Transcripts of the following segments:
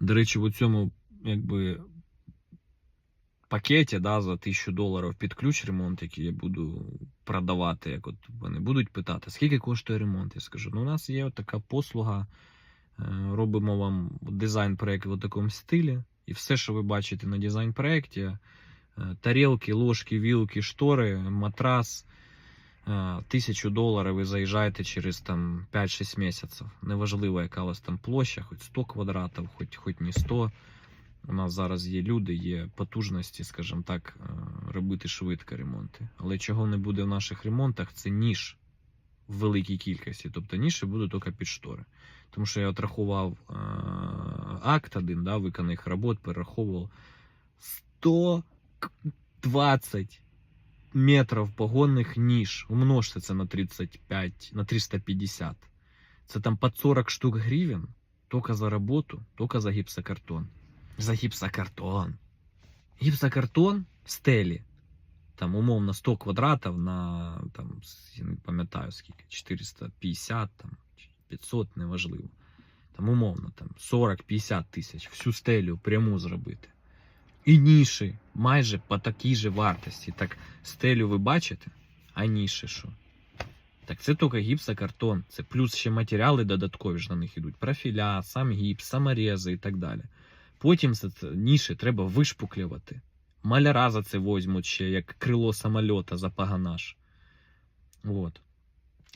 До речі, в цьому якби пакеті да, за 1000 доларів під ключ ремонт, який я буду продавати, як от вони будуть питати, скільки коштує ремонт? Я скажу, ну у нас є от така послуга, е, робимо вам дизайн-проект в такому стилі, і все, що ви бачите на дизайн-проекті, е, тарілки, ложки, вілки, штори, матрас, тисячу доларів ви заїжджаєте через там 5-6 місяців. Неважливо, яка у вас там площа, хоч 100 квадратів, хоч, хоч не 100. У нас зараз є люди, є потужності, скажімо так, е, робити швидко ремонти. Але чого не буде в наших ремонтах, це ніж в великій кількості. Тобто ніші будуть тільки під штори. Тому що я от рахував е, акт один, да, виконаних робот, перераховував 120 метрів погонних ніж. Умножте це на 35, на 350. Це там під 40 штук гривень тільки за роботу, тільки за гіпсокартон. За гіпсокартон. Гіпсокартон стелі. Там умовно 100 квадратів на там, я не пам'ятаю скільки, 450 там, 500, неважливо. Там умовно там 40-50 тисяч всю стелю пряму зробити. І ніші майже по такій же вартості. Так стелю ви бачите, а ніші що? Так це тільки гіпсокартон. Це плюс ще матеріали додаткові ж на них йдуть. Профіля, сам гіпс, саморези і так далі. Потім ніші треба вишпуклювати. Маляра за це возьмуть ще, як крило самольота за паганаж. Вот.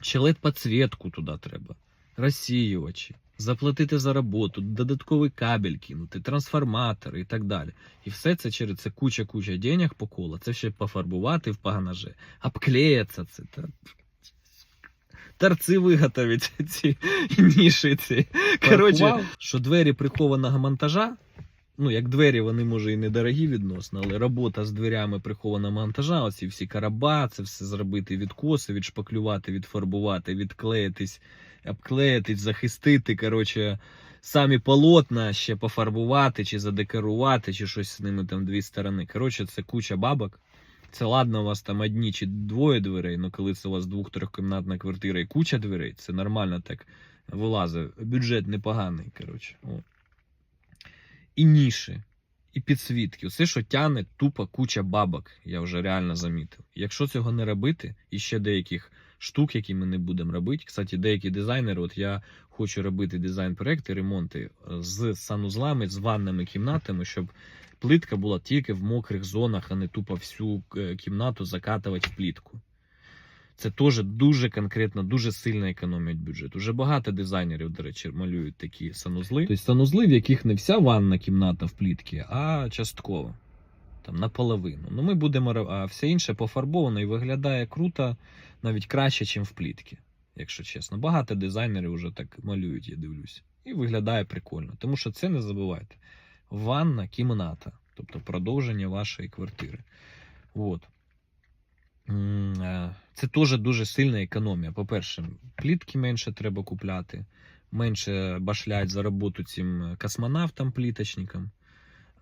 Ще led підсвітку туди треба. Розсіювачі, заплатити за роботу, додатковий кабель кинути, трансформатори і так далі. І все це через це куча-куча денег по колу. Це ще пофарбувати в паганаже, обклеїться це. Та... Торці виготовить ці ніші ці. Коротше, що двері прихованого монтажа, ну як двері, вони може і недорогі відносно, але робота з дверями прихованого монтажа, оці всі караба, це все зробити відкоси, відшпаклювати, відфарбувати, відклеїтись, обклеїтись, захистити. Коротше, самі полотна ще пофарбувати, чи задекорувати, чи щось з ними там дві сторони. Коротше, це куча бабок. Це ладно, у вас там одні чи двоє дверей, але коли це у вас двох-трьохкімнатна квартира і куча дверей, це нормально так вилазить. Бюджет непоганий, коротше. О. І ніші, і підсвітки. Все, що тяне, тупо куча бабок, я вже реально замітив. Якщо цього не робити, і ще деяких штук, які ми не будемо робити. Кстати, деякі дизайнери, от я хочу робити дизайн-проекти, ремонти е, з санузлами, з ванними кімнатами, щоб плитка була тільки в мокрих зонах, а не тупо всю е, кімнату закатувати в плітку. Це теж дуже конкретно, дуже сильно економить бюджет. Уже багато дизайнерів, до речі, малюють такі санузли. Тобто санузли, в яких не вся ванна кімната в плітці, а частково. Там наполовину. Ну, ми будемо, а все інше пофарбовано і виглядає круто, навіть краще, ніж в плітці, якщо чесно. Багато дизайнерів вже так малюють, я дивлюсь. І виглядає прикольно. Тому що це не забувайте. Ванна кімната, тобто продовження вашої квартири. От. Е, Це теж дуже сильна економія. По-перше, плітки менше треба купляти, менше башлять за роботу цим космонавтам, пліточникам,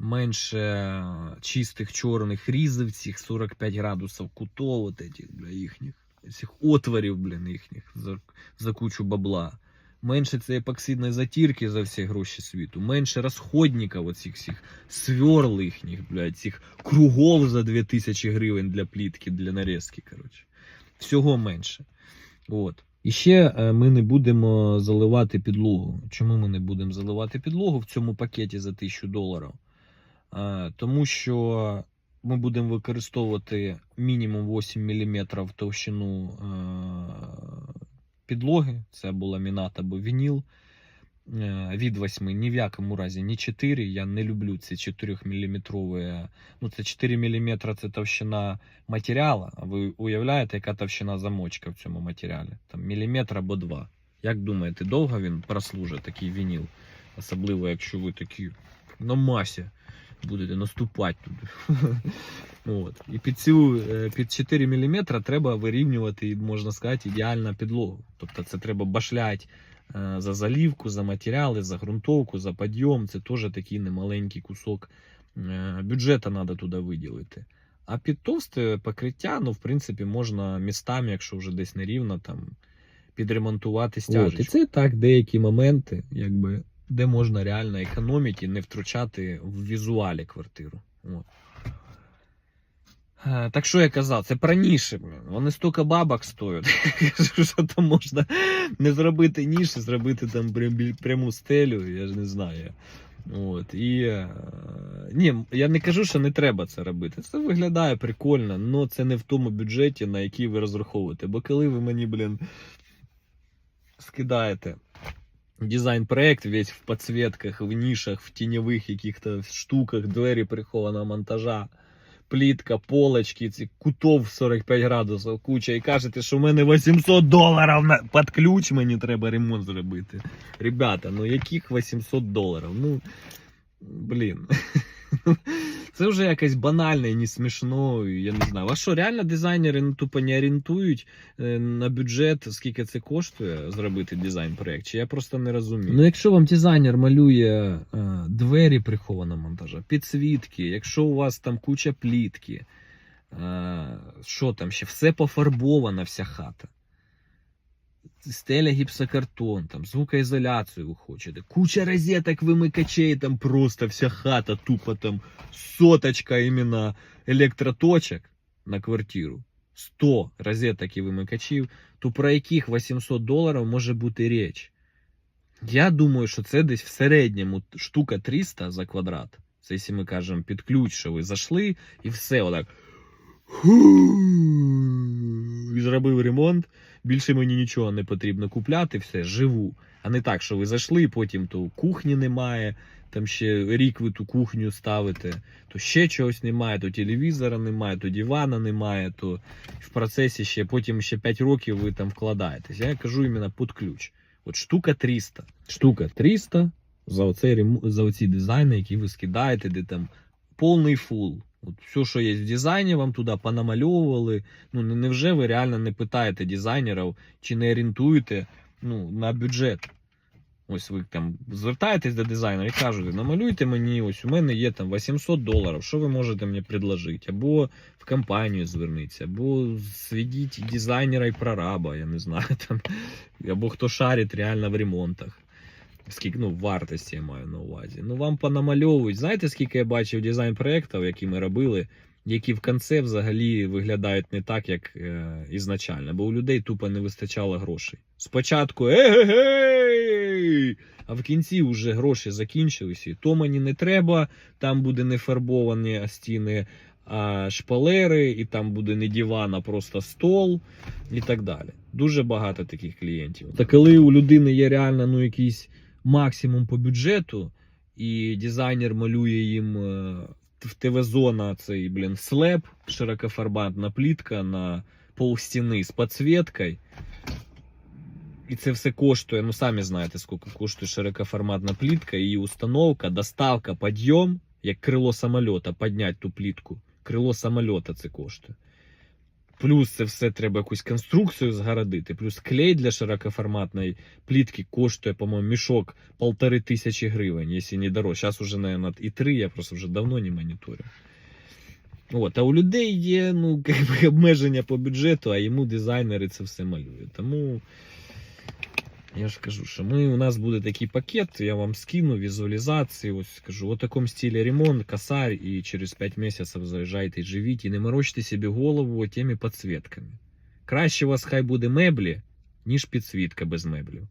менше е, чистих чорних різів, цих 45 градусів кутов, от этих, бля, їхніх, цих отворів, блін, їхніх за, за кучу бабла. Менше цієї епоксидної затірки за всі гроші світу, менше розходників оцих всіх сверл їхніх, блядь, цих кругов за 2000 гривень для плітки, для нарізки, коротше. Всього менше. От. І ще е, ми не будемо заливати підлогу. Чому ми не будемо заливати підлогу в цьому пакеті за 1000 доларів? Е, Тому що ми будемо використовувати мінімум 8 мм товщину е, підлоги. Це або ламінат, або вініл. Е, Від 8, ні в якому разі, ні 4. Я не люблю ці 4 мм. Ну, це 4 мм це товщина матеріала. А ви уявляєте, яка товщина замочка в цьому матеріалі? Там міліметр або два. Як думаєте, довго він прослужить такий вініл? Особливо, якщо ви такі на масі будете наступати туди. От. І під цю е, під 4 мм треба вирівнювати, можна сказати, ідеальну підлогу. Тобто це треба башляти е, за заливку, за матеріали, за ґрунтовку, за підйом. Це теж такий немаленький кусок е, бюджету треба туди виділити. А під товсте покриття, ну, в принципі, можна містами, якщо вже десь нерівно, там підремонтувати стяжечку. і це так, деякі моменти, якби де можна реально економити і не втручати в візуалі квартиру. От. Е, Так що я казав, це про ніші. Вони стільки бабок стоять. Що там можна не зробити ніші, зробити там пряму стелю, я ж не знаю. От, і, е, ні, я не кажу, що не треба це робити. Це виглядає прикольно, але це не в тому бюджеті, на який ви розраховуєте. Бо коли ви мені, блін, скидаєте дизайн-проект весь в подсветках, в нишах, в теневых каких-то штуках, двері прихованого монтажа, плітка, полочки, ці кутов 45 градусів, куча, і кажете, що в мене 800 доларів на... під ключ мені треба ремонт зробити. Ребята, ну яких 800 доларів? Ну, блін. Це вже якось банально і не смішно, я не знаю. А що, реально дизайнери ну, тупо не орієнтують е, на бюджет, скільки це коштує зробити дизайн-проект? Чи я просто не розумію? Ну, якщо вам дизайнер малює е, двері прихованого монтажа, підсвітки, якщо у вас там куча плітки, е, що там ще, все пофарбована, вся хата. Стеля гіпсокартон, там звукоізоляцію ви хочете, куча розеток вимикачей, там просто вся хата, тупо там соточка іменно електроточок на квартиру. 100 розеток і вимикачів, то про яких 800 доларів може бути річ? Я думаю, що це десь в середньому штука 300 за квадрат. Це якщо ми кажемо під ключ, що ви зайшли і все отак. Зробив ремонт. Більше мені нічого не потрібно купляти, все, живу. А не так, що ви зайшли, потім то кухні немає, там ще рік ви ту кухню ставите, то ще чогось немає, то телевізора немає, то дивана немає, то в процесі ще потім ще 5 років ви там вкладаєтесь. Я кажу іменно під ключ. От штука 300. Штука 300 за, оцей, за оці дизайни, які ви скидаєте, де там повний фул. От все, що є в дизайні, вам туди понамальовували. Ну, не- невже ви реально не питаєте дизайнерів чи не орієнтуєте ну, на бюджет? Ось ви там звертаєтесь до дизайнера і кажете, намалюйте мені, ось у мене є там 800 доларів, що ви можете мені предложити? Або в компанію зверніться, або сведіть дизайнера і прораба, я не знаю, там, або хто шарить реально в ремонтах. Скільки, ну, вартості я маю на увазі. Ну, вам понамальовують. Знаєте, скільки я бачив дизайн-проєктів, які ми робили, які в кінці взагалі виглядають не так, як е, ізначально, бо у людей тупо не вистачало грошей. Спочатку егегей, а в кінці вже гроші закінчилися. То мені не треба, там буде не фарбовані стіни, а шпалери, і там буде не диван, а просто стол і так далі. Дуже багато таких клієнтів. Та коли у людини є реально ну, якийсь максимум по бюджету, і дизайнер малює їм е, в ТВ-зона цей, блін, слеп, широкоформатна плітка на пол стіни з підсвіткою. І це все коштує, ну самі знаєте, скільки коштує широкоформатна плітка, її установка, доставка, підйом, як крило самольота, підняти ту плітку. Крило самольота це коштує. Плюс це все треба якусь конструкцію згородити, плюс клей для широкоформатної плітки коштує, по-моєму, мішок полтори тисячі гривень, якщо не дорожче. Зараз уже, мабуть, і три, я просто вже давно не моніторю. От, а у людей є ну, обмеження по бюджету, а йому дизайнери це все малюють. Тому я ж кажу, що ми, у нас буде такий пакет, я вам скину візуалізації, ось скажу, в такому стилі ремонт, косарь, і через 5 місяців заїжджайте живіть, і не морочте собі голову тими підсвітками. Краще у вас хай буде меблі, ніж підсвітка без меблів.